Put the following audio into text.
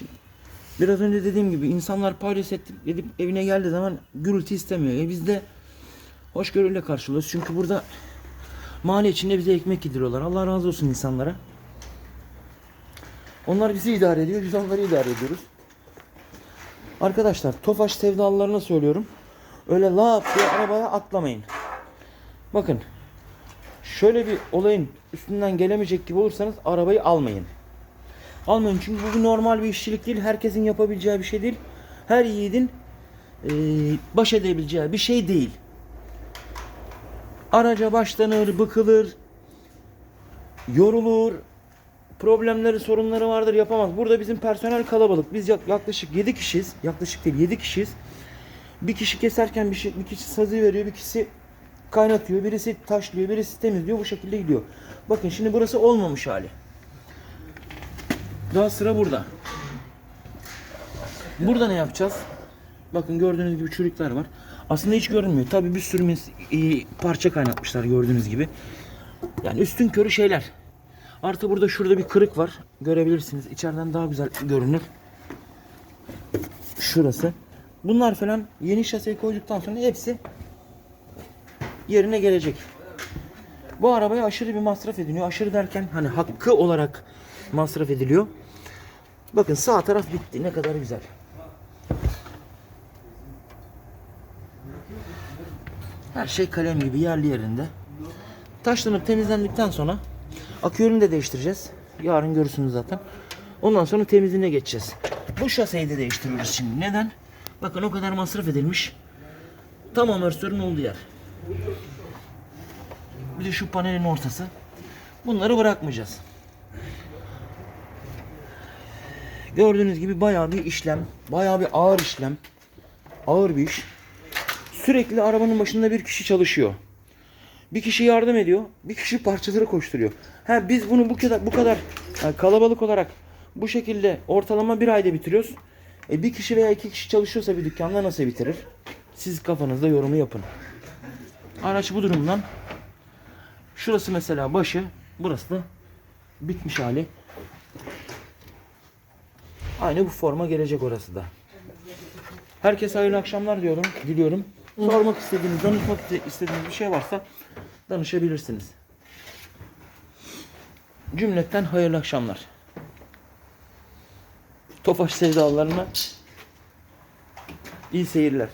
Şimdi biraz önce dediğim gibi insanlar paylaş edip, edip evine geldiği zaman gürültü istemiyor. E biz de hoşgörüyle karşılıyoruz. Çünkü burada mahalle içinde bize ekmek yediriyorlar. Allah razı olsun insanlara. Onlar bizi idare ediyor, biz onları idare ediyoruz. Arkadaşlar Tofaş sevdalılarına söylüyorum. Öyle lap diye arabaya atlamayın. Bakın şöyle bir olayın üstünden gelemeyecek gibi olursanız arabayı almayın. Almayın çünkü bu normal bir işçilik değil. Herkesin yapabileceği bir şey değil. Her yiğidin eee, baş edebileceği bir şey değil. Araca başlanır, bıkılır, yorulur, problemleri, sorunları vardır yapamaz. Burada bizim personel kalabalık. Biz yak- yaklaşık 7 kişiyiz. Yaklaşık değil 7 kişiyiz. Bir kişi keserken bir, şey, bir kişi sazı veriyor, bir kişi kaynatıyor, birisi taşlıyor, birisi temizliyor. Bu şekilde gidiyor. Bakın şimdi burası olmamış hali. Daha sıra burada. Burada ne yapacağız? Bakın gördüğünüz gibi çürükler var. Aslında hiç görünmüyor. Tabii bir sürü parça kaynatmışlar gördüğünüz gibi. Yani üstün körü şeyler. Artı burada şurada bir kırık var. Görebilirsiniz. İçeriden daha güzel görünür. Şurası. Bunlar falan yeni şaseyi koyduktan sonra hepsi yerine gelecek. Bu arabaya aşırı bir masraf ediliyor. Aşırı derken hani hakkı olarak masraf ediliyor. Bakın sağ taraf bitti. Ne kadar güzel. Her şey kalem gibi yerli yerinde. Taşlanıp temizlendikten sonra aküyörünü de değiştireceğiz. Yarın görürsünüz zaten. Ondan sonra temizliğine geçeceğiz. Bu şaseyi de değiştiriyoruz şimdi. Neden? Bakın o kadar masraf edilmiş. Tam amortisörün olduğu yer. Bir de şu panelin ortası. Bunları bırakmayacağız. Gördüğünüz gibi bayağı bir işlem. Bayağı bir ağır işlem. Ağır bir iş. Sürekli arabanın başında bir kişi çalışıyor. Bir kişi yardım ediyor, bir kişi parçaları koşturuyor. Ha biz bunu bu kadar bu kadar yani kalabalık olarak bu şekilde ortalama bir ayda bitiriyoruz. E bir kişi veya iki kişi çalışıyorsa bir dükkanda nasıl bitirir? Siz kafanızda yorumu yapın. Araç bu durumdan şurası mesela başı, burası da bitmiş hali. Aynı bu forma gelecek orası da. Herkese hayırlı akşamlar diyorum, diliyorum. Sormak istediğiniz, danışmak istediğiniz bir şey varsa danışabilirsiniz. Cümletten hayırlı akşamlar. Tofaş sevdalarına iyi seyirler.